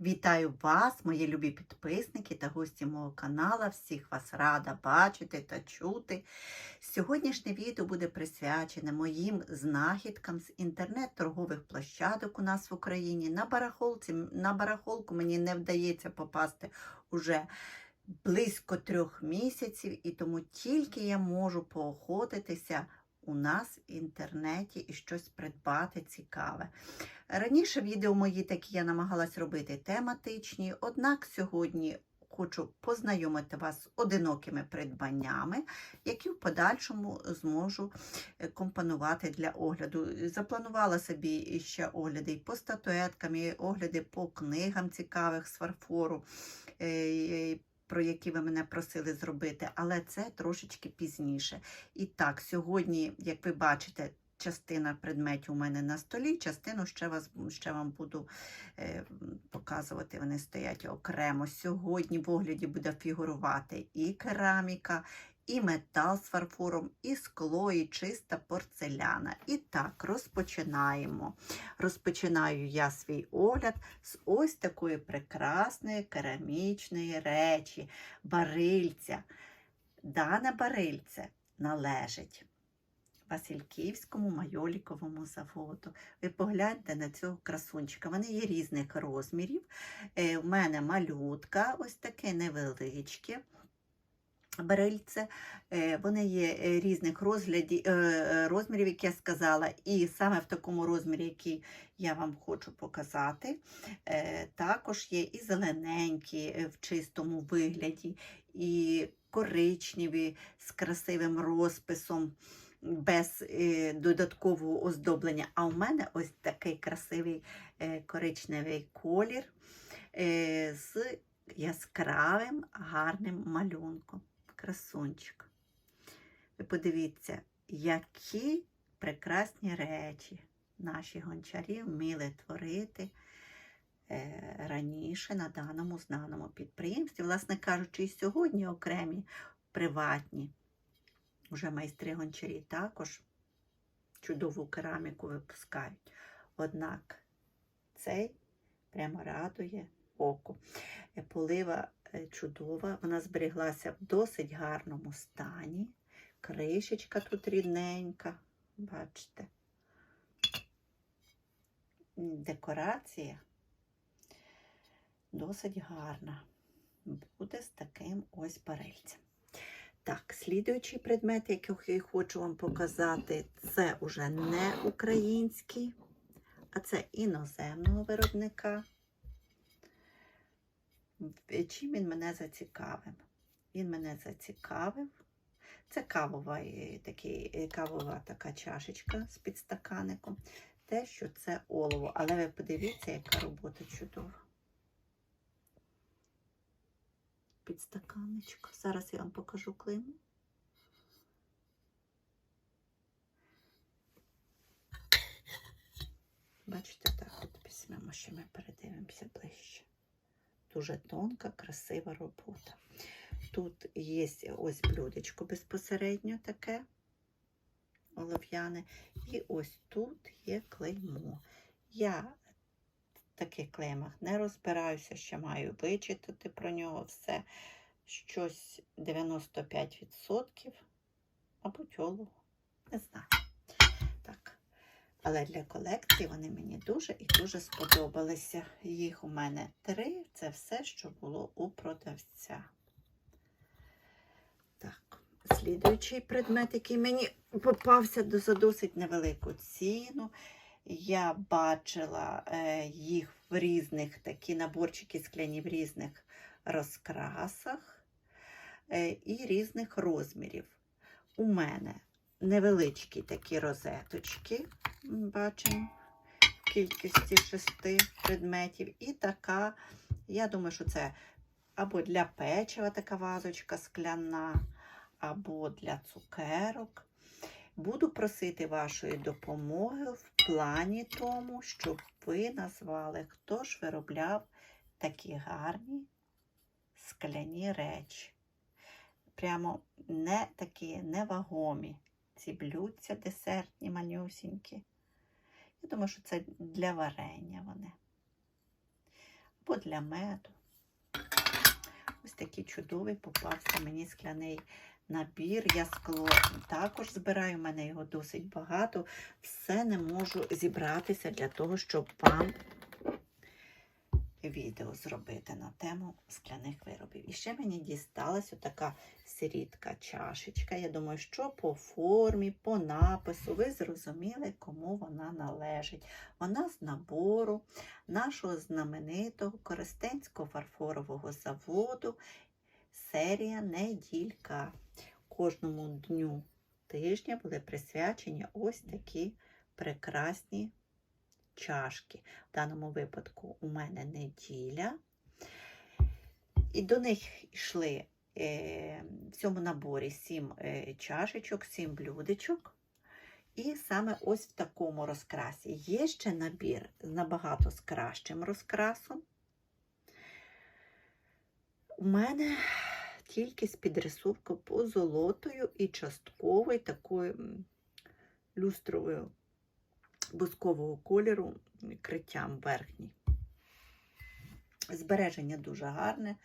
Вітаю вас, мої любі підписники та гості мого каналу. Всіх вас рада бачити та чути. Сьогоднішнє відео буде присвячене моїм знахідкам з інтернет-торгових площадок у нас в Україні. На барахолці, на барахолку мені не вдається попасти уже близько трьох місяців, і тому тільки я можу поохотитися у нас в інтернеті і щось придбати цікаве. Раніше відео мої такі я намагалась робити тематичні, однак сьогодні хочу познайомити вас з одинокими придбаннями, які в подальшому зможу е, компонувати для огляду. Запланувала собі ще огляди і по статуеткам, і огляди по книгам цікавих з фарфору. е, Про які ви мене просили зробити, але це трошечки пізніше. І так, сьогодні, як ви бачите, частина предметів у мене на столі, частину ще, вас, ще вам буду е, показувати. Вони стоять окремо. Сьогодні в огляді буде фігурувати і кераміка, і метал з фарфором, і скло, і чиста порцеляна. І так, розпочинаємо. Розпочинаю я свій огляд з ось такої прекрасної керамічної речі, барильця. Дане барильце належить Васильківському майоліковому заводу. Ви погляньте на цього красунчика. Вони є різних розмірів. Е, У мене малютка, ось таке невеличке. Барильце, Е, вони є е, різних е, е, розмірів, як я сказала, і саме в такому розмірі, який я вам хочу показати, е, також є і зелененькі е, в чистому вигляді, і коричневі з красивим розписом без е, додаткового оздоблення. А у мене ось такий красивий е, коричневий колір е, з яскравим гарним малюнком. Красунчик. Ви подивіться, які прекрасні речі наші гончарі вміли творити раніше на даному знаному підприємстві. Власне кажучи, і сьогодні окремі приватні вже майстри гончарі також чудову кераміку випускають. Однак цей прямо радує око. Е, Полива е, чудова, вона зберіглася в досить гарному стані. Кришечка тут рідненька, бачите. Декорація досить гарна. Буде з таким ось барельцем. Так, слідуючий предмет, який хочу вам показати, це уже не український, а це іноземного виробника. Чим він мене зацікавив? Він мене зацікавив. Це кавова, е, такий, е, кавова така чашечка з підстаканником. Те, що це олово. Але ви подивіться, яка робота чудова. Підстаканничка. Зараз я вам покажу клейму. Бачите, так, от візьмемо, що ми передивимося ближче. Дуже тонка, красива робота. Тут є ось блюдечко безпосередньо таке олов'яне. І ось тут є клеймо. Я таких клеймах не розбираюся, ще маю вичитати про нього все. Щось 95%, мабуть, олово. Не знаю. Так. Але для колекції вони мені дуже і дуже сподобалися. Їх у мене три. Це все, що було у продавця. Так, слідуючий предмет, який мені попався за досить невелику ціну. Я бачила е, їх в різних такі наборчики скляні в різних розкрасах е, і різних розмірів. У мене невеличкі такі розеточки, бачимо, в кількості шести предметів. І така, я думаю, що це або для печива така вазочка скляна, або для цукерок. Буду просити вашої допомоги в плані тому, щоб ви назвали, хто ж виробляв такі гарні скляні речі. Прямо не такі невагомі ці блюдця десертні, манюсінькі. Я думаю, що це для варення вони. або для меду. Ось такий чудовий попався мені скляний набір. Я скло також збираю, у мене його досить багато. Все не можу зібратися для того, щоб вам відео зробити на тему скляних виробів. І ще мені дісталась така сирітка чашечка. Я думаю, що по формі, по напису ви зрозуміли, кому вона належить. Вона з набору нашого знаменитого Коростенського фарфорового заводу. Серія неділька. Кожному дню тижня були присвячені ось такі прекрасні чашки. В даному випадку у мене неділя. І до них йшли е, в цьому наборі сім е, чашечок, сім блюдечок. І саме ось в такому розкрасі. Є ще набір набагато з кращим розкрасом. У мене тільки з підрисовкою позолотою і частковою такою люстровою бускового кольору криттям верхній. Збереження дуже гарне.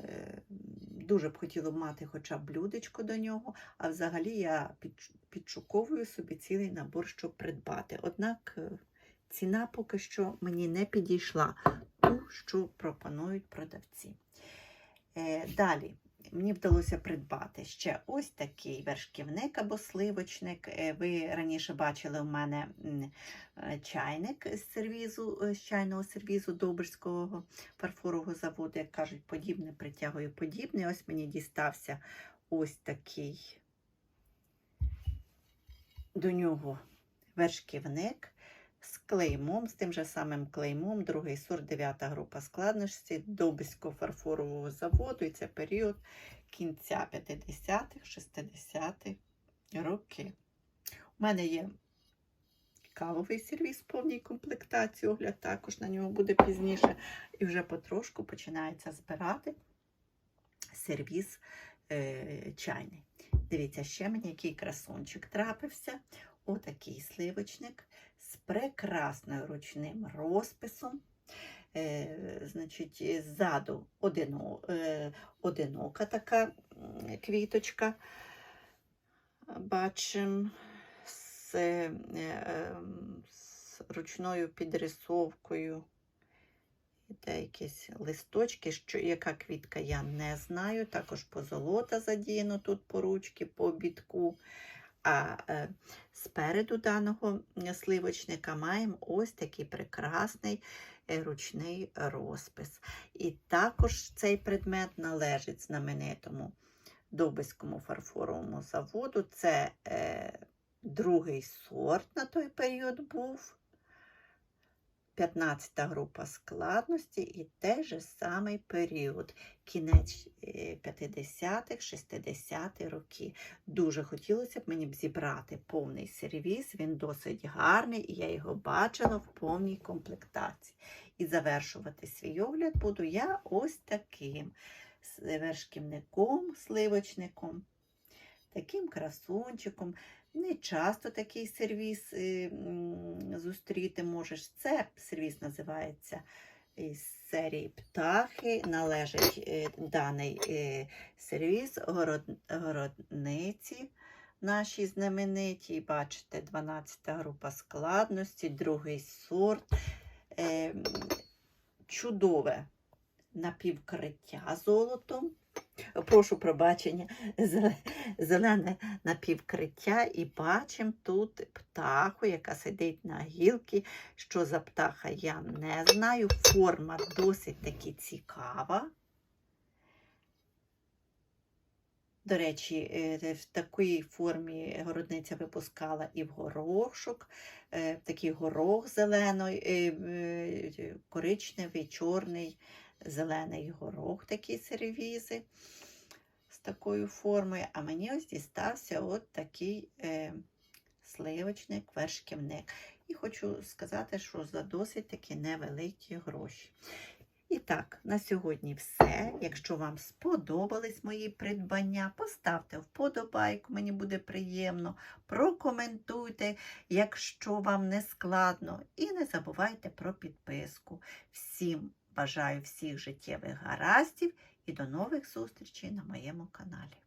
Е, Дуже б хотіла мати хоча б блюдечко до нього, а взагалі я підшуковую собі цілий набор, щоб придбати. Однак е, ціна поки що мені не підійшла, ту, що пропонують продавці. Е, Далі мені вдалося придбати ще ось такий вершківник або сливочник. Е, Ви раніше бачили у мене е, чайник з сервізу, з чайного сервізу Добрського фарфорового заводу, як кажуть, подібне притягує подібне. Ось мені дістався ось такий до нього вершківник з клеймом, з тим же самим клеймом, другий сорт, дев'ята група складності Добського фарфорового заводу. І це період кінця 50-х, 60-х роки. У мене є кавовий сервіс в повній комплектації, огляд також на нього буде пізніше. І вже потрошку починається збирати сервіс е, чайний. Дивіться, ще мені який красунчик трапився. Отакий сливочник з прекрасним ручним розписом. Е, значить, ззаду одино, е, одинока така квіточка. Бачимо з, е, ем, з ручною підрисовкою. Іде якісь листочки, що, яка квітка, я не знаю. Також позолота задіяно тут по ручки, по обідку. А е, спереду даного сливочника маємо ось такий прекрасний е, ручний розпис. І також цей предмет належить знаменитому Добиському фарфоровому заводу. Це е, другий сорт на той період був. 15 група складності і той же самий період, кінець е, 50-х, 60-х роки. Дуже хотілося б мені б зібрати повний сервіс, він досить гарний, і я його бачила в повній комплектації. І завершувати свій огляд буду я ось таким вершківником, сливочником, таким красунчиком. Не часто такий сервіс е, зустріти можеш. Це сервіс називається із серії птахи. Належить е, даний е, сервіс город, городниці нашій знаменитій. Бачите, 12 група складності, другий сорт. Е, чудове напівкриття золотом. Прошу пробачення, зелене напівкриття, і бачимо тут птаху, яка сидить на гілці. Що за птаха, я не знаю. Форма досить таки цікава. До речі, е, в такій формі городниця випускала і в горошок, е, такий горох зелений, е, коричневий, чорний, зелений горох, такі сервізи з такою формою. А мені ось дістався от такий сливочник, вершківник. І хочу сказати, що за досить таки невеликі гроші. І так, на сьогодні все. Якщо вам сподобались мої придбання, поставте вподобайку, мені буде приємно. Прокоментуйте, якщо вам не складно. І не забувайте про підписку. Всім бажаю всіх життєвих гараздів і до нових зустрічей на моєму каналі.